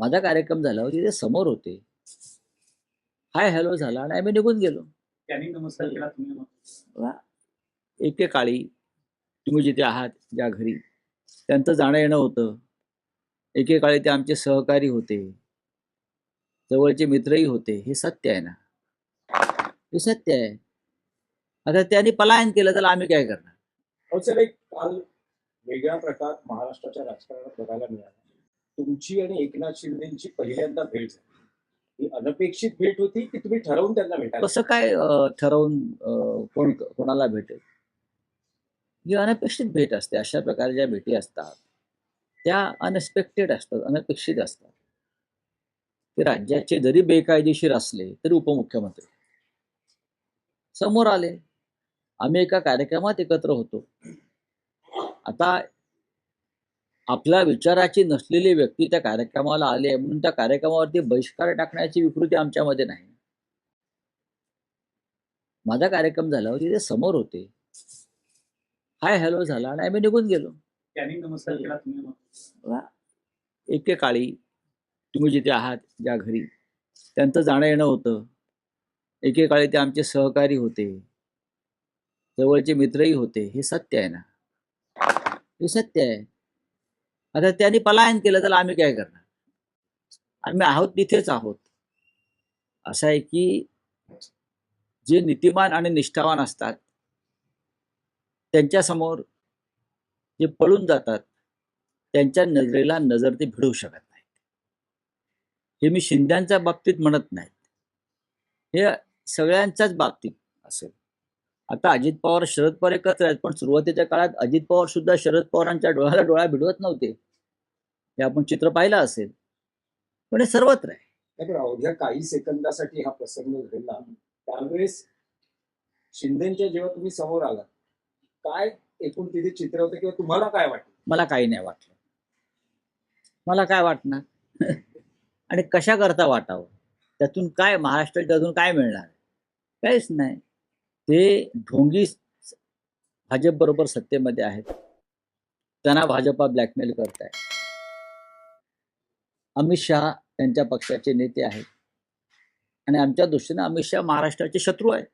माझा कार्यक्रम झाला होती ते समोर होते. हाय हॅलो झाला आणि आम्ही निघून गेलो. त्यांनी नमस्कार केला तुम्ही जिथे आहात ज्या घरी त्यांचं जाणं येणं होतं. एकेकाळी ते आमचे सहकारी होते. जवळचे मित्रही होते. हे सत्य आहे ना? हे सत्य आहे. आता त्यांनी पलायन केलं तर आम्ही काय करणार? एक काल वेगळा प्रकार महाराष्ट्राच्या राजकारणात बघायला मिळाला. तुमची आणि एकनाथ शिंदेची पहिल्यांदा भेट झाली. ही अनपेक्षित भेट होती की तुम्ही ठरवून त्यांना भेटा कसं काय अं, ठरवून अं, कोण कोणाला भेटेल? ही अनपेक्षित भेट असते. अशा प्रकारे ज्या भेटी असतात त्या अनएक्सपेक्टेड असतात अनपेक्षित असतात. ते राज्याचे जरी बेकायदेशीर असले तरी उपमुख्यमंत्री. समोर आले. आम्ही एका कार्यक्रमात एकत्र होतो. आता आपल्या विचाराची नसलेली व्यक्ती त्या कार्यक्रमाला आले म्हणून त्या कार्यक्रमावरती बहिष्कार टाकण्याची विकृती आमच्यामध्ये नाही. माझा कार्यक्रम झाला होती ते समोर होते. हाय हॅलो झाला आणि आम्ही निघून गेलो. एकेकाळी तुम्ही जिथे आहात ज्या घरी त्यांचं जाणं येणं होतं. एकेकाळी ते आमचे सहकारी होते. जवळचे मित्रही होते. हे सत्य आहे ना. हे सत्य आहे. आता त्यांनी पलायन केलं तर आम्ही काय करणार? आम्ही आहोत तिथेच आहोत. असं आहे की जे नीतिमान आणि निष्ठावान असतात त्यांच्यासमोर जे पळून जातात त्यांच्या नजरेला नजर ते भिडवू शकत नाहीत. हे मी शिंद्यांच्या बाबतीत म्हणत नाहीत हे सगळ्यांच्याच बाबतीत असेल. आता अजित पवार शरद पवार एकत्र आहेत पण सुरुवातीच्या काळात अजित पवार सुद्धा शरद पवारांच्या डोळ्याला डोळा भिडवत नव्हते. हे आपण चित्र पाहिलं असेल. पण हे सर्वत्र आहे. अवघ्या काही सेकंदासाठी हा प्रसंग घडला. त्यावेळेस शिंदेच्या जेव्हा तुम्ही समोर आलात काय एकूण तिथे चित्र होतं किंवा तुम्हाला काय वाटलं? मला काही नाही वाटलं. मला काय वाटणार? आणि कशा करता वाटावं? त्यातून काय महाराष्ट्राच्या अजून काय मिळणार? काहीच नाही. ते ढोंगी भाजप बरोबर सत्तेमध्ये आहेत. त्यांना भाजपा ब्लॅकमेल करत आहे अमित शहा त्यांच्या पक्षाचे नेते आहेत. आणि आमच्या दृष्टीने अमित शहा महाराष्ट्राचे शत्रू आहेत.